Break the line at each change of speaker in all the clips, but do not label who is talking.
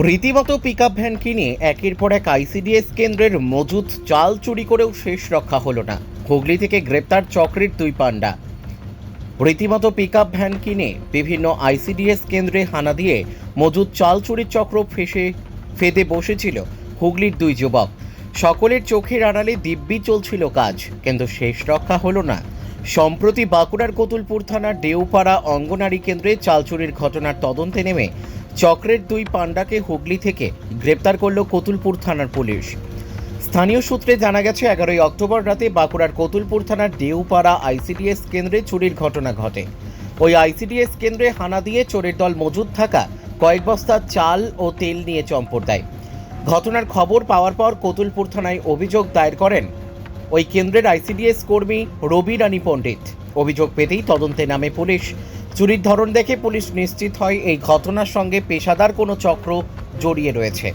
রীতিমতো pickup van কিনে একের পর এক আইসিডিএস কেন্দ্রের মজুদ চাল চুরি করেও শেষ রক্ষা হলো না। হুগলি থেকে গ্রেপ্তার চক্রের দুই পাণ্ডা রীতিমতো পিকআপ ভ্যান কিনে বিভিন্ন আইসিডিএস কেন্দ্রে হানা দিয়ে মজুদ চাল চুরির চক্র ফেসে, ফেদে বসেছিল হুগলির দুই যুবক। সকলের চোখের আড়ালে দিব্যি চলছিল কাজ, কিন্তু শেষ রক্ষা হলো না। সম্প্রতি বাঁকুড়ার কতুলপুর থানার ডেউপাড়া অঙ্গনারী কেন্দ্রে চাল চুরির ঘটনার তদন্তে নেমে চক্রের দুই পাণ্ডাকে হুগলি থেকে গ্রেপ্তার করল কতুলপুর থানার পুলিশ। স্থানীয় সূত্রে জানা গেছে, এগারোই অক্টোবর রাতে বাঁকুড়ার কতুলপুর থানার ডেউপাড়া আইসিডিএস কেন্দ্রে চুরির ঘটনা ঘটে। ওই আইসিডিএস কেন্দ্রে হানা দিয়ে চোরের দল মজুদ থাকা কয়েক বস্তা চাল ও তেল নিয়ে চম্পট দেয়। ঘটনার খবর পাওয়ার পর কতুলপুর থানায় অভিযোগ দায়ের করেন ওই কেন্দ্রের আইসিডিএস কর্মী রবি রানী পণ্ডিত। অভিযোগ পেতেই তদন্তে নামে পুলিশ। চুরির ধরন দেখে পুলিশ নিশ্চিত হয় এই ঘটনার সঙ্গে পেশাদার কোনো চক্র জড়িয়ে রয়েছে।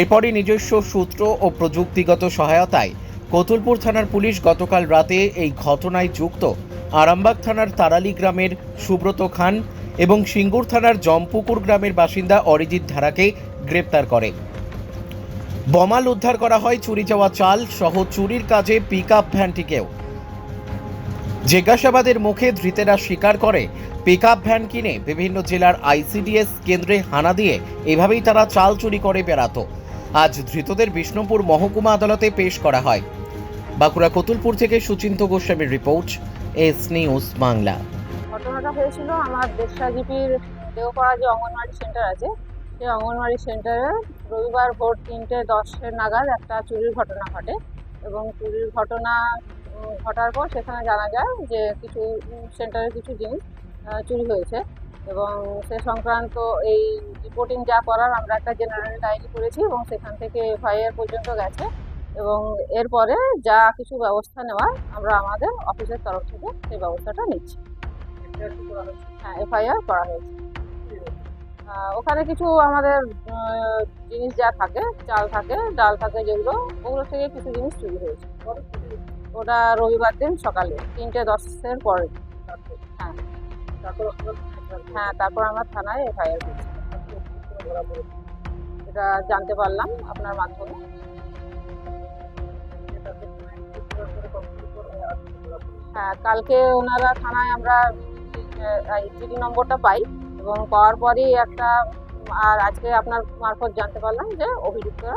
এরপরই নিজস্ব সূত্র ও প্রযুক্তিগত সহায়তায় কতুলপুর থানার পুলিশ গতকাল রাতে এই ঘটনায় যুক্ত আরামবাগ থানার তারালি গ্রামের সুব্রত খান এবং সিঙ্গুর থানার জমপুকুর গ্রামের বাসিন্দা অরিজিৎ ধারাকে গ্রেপ্তার করে। বমাল উদ্ধার করা হয়, চুরি যাওয়া চাল সহ চুরির কাজে পিক আপ ভ্যানটিকেও। জিজ্ঞাসাবাদের মুখে ধৃতেরা স্বীকার করে পিক ভ্যান কিনে বিভিন্ন জেলার আইসিডিএস কেন্দ্রে হানা দিয়ে এভাবেই তারা চাল চুরি করে বেড়াতো। আজ ধৃতদের বিষ্ণুপুর মহকুমা আদালতে পেশ করা হয়। বাঁকুড়া কতুলপুর থেকে সুচিন্ত গোস্বামীর রিপোর্ট, এস নিউজ বাংলা।
ঘটনাটা হয়েছিল আমার দেশরা জিপির দেওপাড়া যে অঙ্গনওয়াড়ি সেন্টার আছে, সেই অঙ্গনওয়াড়ি সেন্টারে রবিবার ভোর তিনটে দশের নাগাদ একটা চুরির ঘটনা ঘটে এবং চুরির ঘটনা ঘটার পর সেখানে জানা যায় যে কিছু সেন্টারের কিছু জিনিস চুরি হয়েছে এবং সে সংক্রান্ত এই রিপোর্টিং যা করার আমরা একটা জেনারেল ডায়েরি করেছি এবং সেখান থেকে এফআইআর পর্যন্ত গেছে এবং এরপরে যা কিছু ব্যবস্থা নেওয়ার আমরা আমাদের অফিসের তরফ থেকে সেই ব্যবস্থাটা নিচ্ছি। হ্যাঁ এফআইআর করা হয়েছে। ওখানে কিছু আমাদের জিনিস যা থাকে, চাল থাকে, ডাল থাকে যেগুলো ওগুলো থেকে কিছু জিনিস চুরি হয়েছে। ওটা রবিবার দিন সকালে তিনটে দশের পরে। হ্যাঁ। হ্যাঁ তারপর আমরা থানায় এফআইআর করছি এটা জানতে পারলাম আপনার মাধ্যমে। হ্যাঁ কালকে ওনারা থানায় আমরা জিডি নম্বরটা পাই এবং পাওয়ার পরই একটা আর আজকে আপনার মারফত জানতে পারলাম যে অভিযুক্তরা।